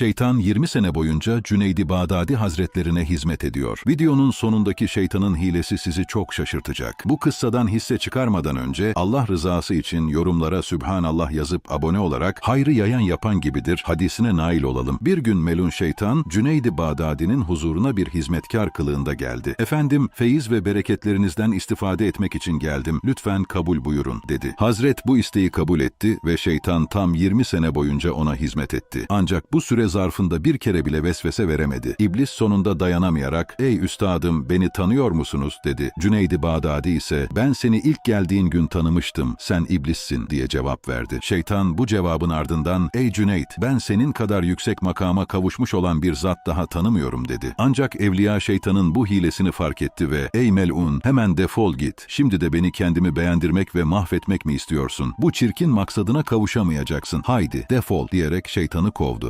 Şeytan 20 sene boyunca Cüneydi Bağdadi Hazretlerine hizmet ediyor. Videonun sonundaki şeytanın hilesi sizi çok şaşırtacak. Bu kıssadan hisse çıkarmadan önce Allah rızası için yorumlara Sübhanallah yazıp abone olarak hayrı yayan yapan gibidir hadisine nail olalım. Bir gün melun şeytan Cüneydi Bağdadi'nin huzuruna bir hizmetkar kılığında geldi. Efendim feyiz ve bereketlerinizden istifade etmek için geldim. Lütfen kabul buyurun dedi. Hazret bu isteği kabul etti ve şeytan tam 20 sene boyunca ona hizmet etti. Ancak bu süre zarfında bir kere bile vesvese veremedi. İblis sonunda dayanamayarak "Ey üstadım beni tanıyor musunuz?" dedi. Cüneydi Bağdadi ise "Ben seni ilk geldiğin gün tanımıştım. Sen iblissin." diye cevap verdi. Şeytan bu cevabın ardından "Ey Cüneyt ben senin kadar yüksek makama kavuşmuş olan bir zat daha tanımıyorum." dedi. Ancak evliya şeytanın bu hilesini fark etti ve "Ey melun hemen defol git. Şimdi de beni kendimi beğendirmek ve mahvetmek mi istiyorsun? Bu çirkin maksadına kavuşamayacaksın. Haydi defol." diyerek şeytanı kovdu.